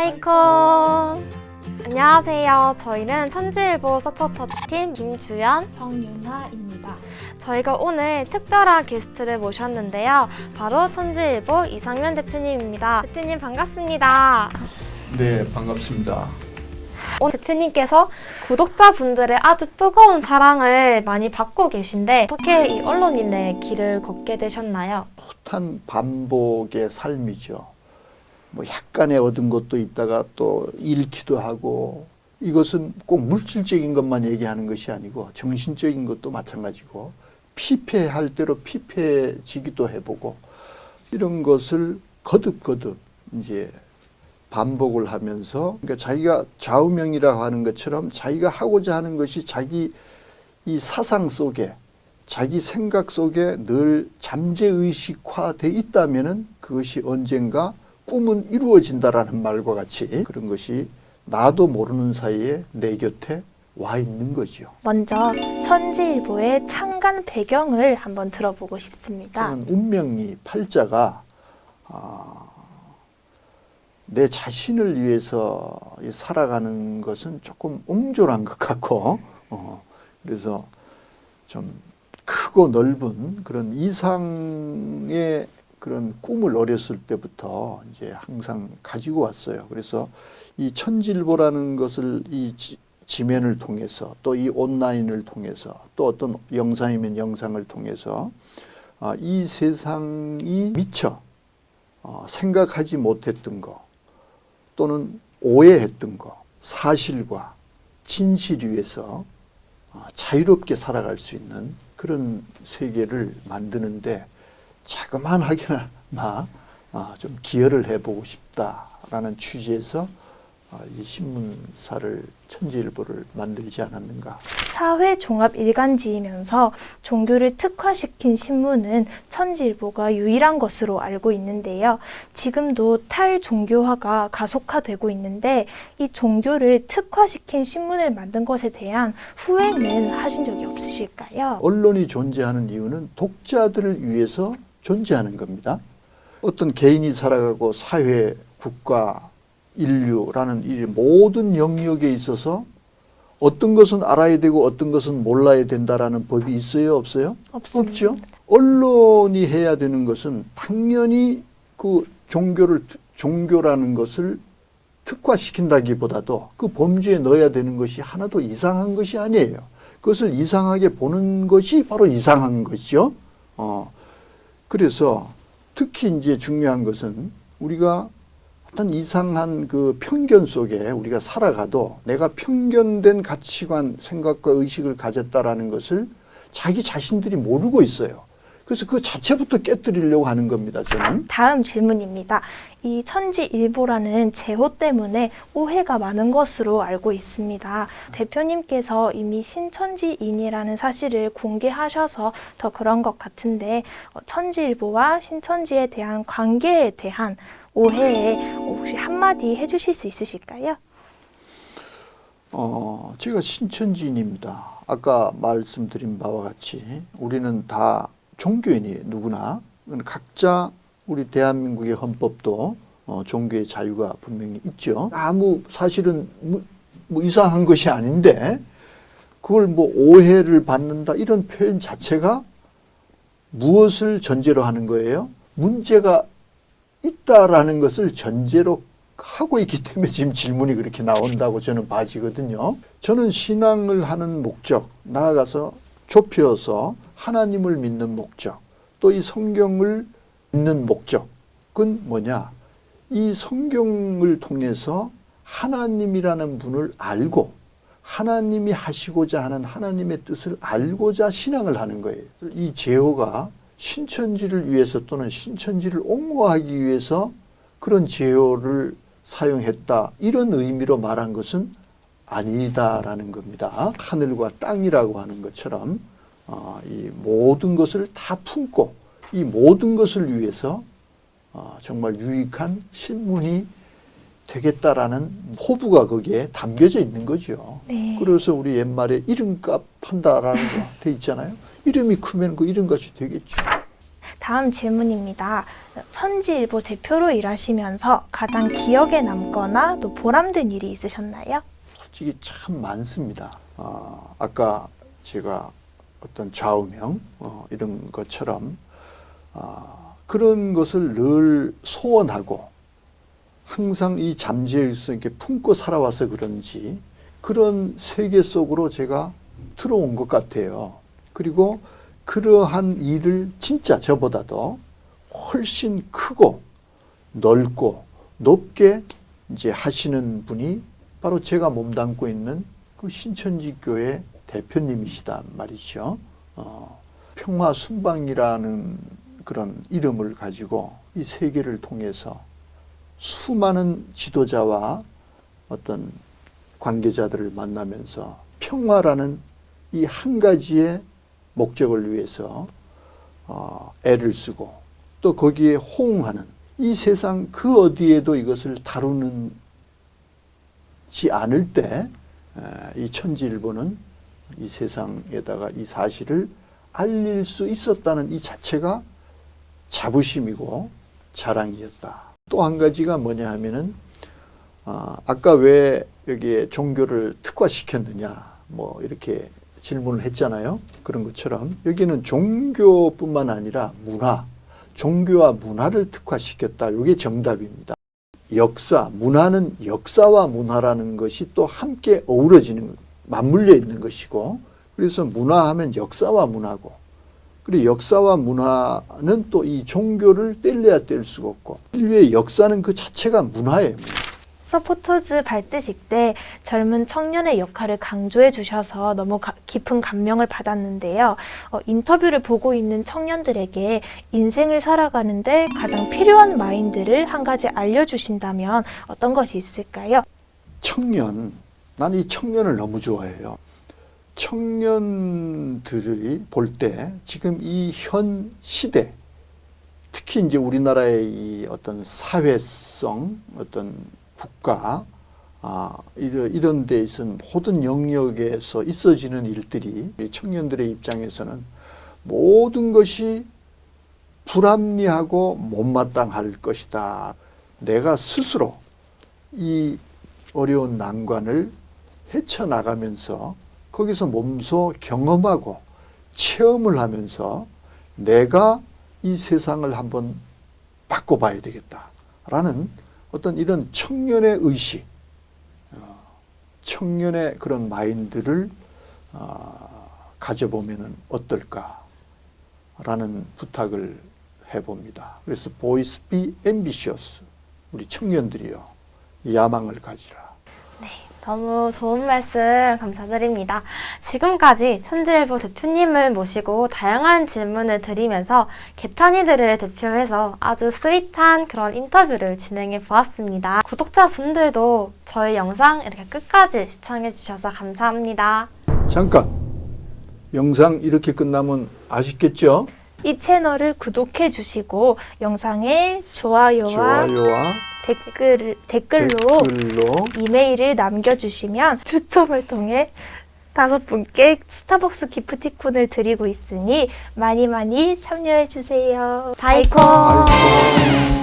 하이콘 안녕하세요. 저희는 천지일보 서포터팀 김주연. 정윤아입니다. 저희가 오늘 특별한 게스트를 모셨는데요. 바로 천지일보 이상면 대표님입니다. 대표님 반갑습니다. 네, 반갑습니다. 오늘 대표님께서 구독자분들의 아주 뜨거운 사랑을 많이 받고 계신데 어떻게 이 언론인의 길을 걷게 되셨나요? 숱한 반복의 삶이죠. 뭐 약간의 얻은 것도 있다가 또 잃기도 하고 이것은 꼭 물질적인 것만 얘기하는 것이 아니고 정신적인 것도 마찬가지고 피폐할 대로 피폐지기도 해보고 이런 것을 거듭거듭 이제 반복을 하면서 그러니까 자기가 좌우명이라고 하는 것처럼 자기가 하고자 하는 것이 자기 이 사상 속에 자기 생각 속에 늘 잠재의식화돼 있다면은 그것이 언젠가 꿈은 이루어진다라는 말과 같이 그런 것이 나도 모르는 사이에 내 곁에 와 있는 거죠. 먼저 천지일보의 창간 배경을 한번 들어보고 싶습니다. 운명이 팔자가 아, 내 자신을 위해서 이 살아가는 것은 조금 옹졸한 것 같고 어, 그래서 좀 크고 넓은 그런 이상의 그런 꿈을 어렸을 때부터 이제 항상 가지고 왔어요. 그래서 이 천질보라는 것을 이 지, 지면을 통해서 또 이 온라인을 통해서 또 어떤 영상이면 영상을 통해서 아, 이 세상이 미처 어, 생각하지 못했던 거 또는 오해했던 거 사실과 진실 위에서 어, 자유롭게 살아갈 수 있는 그런 세계를 만드는데 자그만하게나마 어, 좀 기여를 해보고 싶다라는 취지에서 어, 이 신문사를 천지일보를 만들지 않았는가. 사회 종합 일간지이면서 종교를 특화시킨 신문은 천지일보가 유일한 것으로 알고 있는데요. 지금도 탈종교화가 가속화되고 있는데 이 종교를 특화시킨 신문을 만든 것에 대한 후회는 하신 적이 없으실까요? 언론이 존재하는 이유는 독자들을 위해서 존재하는 겁니다. 어떤 개인이 살아가고 사회, 국가, 인류라는 이 모든 영역에 있어서 어떤 것은 알아야 되고 어떤 것은 몰라야 된다라는 법이 있어요, 없어요? 없습니다. 없죠. 언론이 해야 되는 것은 당연히 그 종교를 종교라는 것을 특화시킨다기보다도 그 범주에 넣어야 되는 것이 하나도 이상한 것이 아니에요. 그것을 이상하게 보는 것이 바로 이상한 것이죠. 어. 그래서 특히 이제 중요한 것은 우리가 어떤 이상한 그 편견 속에 우리가 살아가도 내가 편견된 가치관, 생각과 의식을 가졌다라는 것을 자기 자신들이 모르고 있어요. 그래서 그 자체부터 깨뜨리려고 하는 겁니다, 저는. 다음 질문입니다. 이 천지일보라는 제호 때문에 오해가 많은 것으로 알고 있습니다. 대표님께서 이미 신천지인이라는 사실을 공개하셔서 더 그런 것 같은데 어, 천지일보와 신천지에 대한 관계에 대한 오해에 혹시 한마디 해주실 수 있으실까요? 어, 제가 신천지인입니다. 아까 말씀드린 바와 같이 우리는 다 종교인이에요, 누구나. 각자 우리 대한민국의 헌법도 어, 종교의 자유가 분명히 있죠. 아무 사실은 뭐, 뭐 이상한 것이 아닌데 그걸 뭐 오해를 받는다 이런 표현 자체가 무엇을 전제로 하는 거예요? 문제가 있다라는 것을 전제로 하고 있기 때문에 지금 질문이 그렇게 나온다고 저는 봐지거든요. 저는 신앙을 하는 목적, 나아가서 좁혀서 하나님을 믿는 목적, 또 이 성경을 믿는 목적은 뭐냐? 이 성경을 통해서 하나님이라는 분을 알고 하나님이 하시고자 하는 하나님의 뜻을 알고자 신앙을 하는 거예요. 이 제호가 신천지를 위해서 또는 신천지를 옹호하기 위해서 그런 제호를 사용했다. 이런 의미로 말한 것은 아니다라는 겁니다. 하늘과 땅이라고 하는 것처럼 어, 이 모든 것을 다 품고 이 모든 것을 위해서 어, 정말 유익한 신문이 되겠다라는 호부가 거기에 담겨져 있는 거죠. 네. 그래서 우리 옛말에 이름값 판다라는 거 돼 있잖아요. 이름이 크면 그 이름값이 되겠죠. 다음 질문입니다. 천지일보 대표로 일하시면서 가장 기억에 남거나 또 보람된 일이 있으셨나요? 솔직히 참 많습니다. 어, 아까 제가 어떤 좌우명 어, 이런 것처럼 어, 그런 것을 늘 소원하고 항상 이 잠재에서 이렇게 품고 살아와서 그런지 그런 세계 속으로 제가 들어온 것 같아요. 그리고 그러한 일을 진짜 저보다도 훨씬 크고 넓고 높게 이제 하시는 분이 바로 제가 몸담고 있는 그 신천지 교회 대표님이시단 말이죠. 어, 평화 순방이라는 그런 이름을 가지고 이 세계를 통해서 수많은 지도자와 어떤 관계자들을 만나면서 평화라는 이 한 가지의 목적을 위해서 어, 애를 쓰고 또 거기에 호응하는 이 세상 그 어디에도 이것을 다루는 지 않을 때 이 천지일보는 이 세상에다가 이 사실을 알릴 수 있었다는 이 자체가 자부심이고 자랑이었다. 또 한 가지가 뭐냐 하면은 아, 아까 왜 여기에 종교를 특화시켰느냐 뭐 이렇게 질문을 했잖아요. 그런 것처럼 여기는 종교뿐만 아니라 문화, 종교와 문화를 특화시켰다. 이게 정답입니다. 역사, 문화는 역사와 문화라는 것이 또 함께 어우러지는, 맞물려 있는 것이고, 그래서 문화하면 역사와 문화고, 그리고 역사와 문화는 또 이 종교를 뗄래야 뗄 수가 없고, 인류의 역사는 그 자체가 문화예요. 서포터즈 발대식 때 젊은 청년의 역할을 강조해 주셔서 너무 가- 깊은 감명을 받았는데요. 어, 인터뷰를 보고 있는 청년들에게 인생을 살아가는데 가장 필요한 마인드를 한 가지 알려주신다면 어떤 것이 있을까요? 청년, 난 이 청년을 너무 좋아해요. 청년들이 볼 때 지금 이 현 시대, 특히 이제 우리나라의 이 어떤 사회성, 어떤 국가, 아, 이런, 이런 데 있은 모든 영역에서 있어지는 일들이 이 청년들의 입장에서는 모든 것이 불합리하고 못마땅할 것이다. 내가 스스로 이 어려운 난관을 헤쳐나가면서 거기서 몸소 경험하고 체험을 하면서 내가 이 세상을 한번 바꿔봐야 되겠다라는 어떤 이런 청년의 의식, 어, 청년의 그런 마인드를 어, 가져보면 어떨까라는 부탁을 해봅니다. 그래서 보이스 비 앰비셔스 우리 청년들이요 야망을 가지라. 너무 좋은 말씀 감사드립니다. 지금까지 천지일보 대표님을 모시고 다양한 질문을 드리면서 개탄이들을 대표해서 아주 스윗한 그런 인터뷰를 진행해 보았습니다. 구독자분들도 저희 영상 이렇게 끝까지 시청해 주셔서 감사합니다. 잠깐 영상 이렇게 끝나면 아쉽겠죠? 이 채널을 구독해 주시고 영상에 좋아요와 좋아요와 댓글, 댓글로 댓글로 이메일을 남겨주시면 추첨을 통해 다섯 분께 스타벅스 기프티콘을 드리고 있으니 많이 많이 참여해 주세요. 바이콘! 아이고.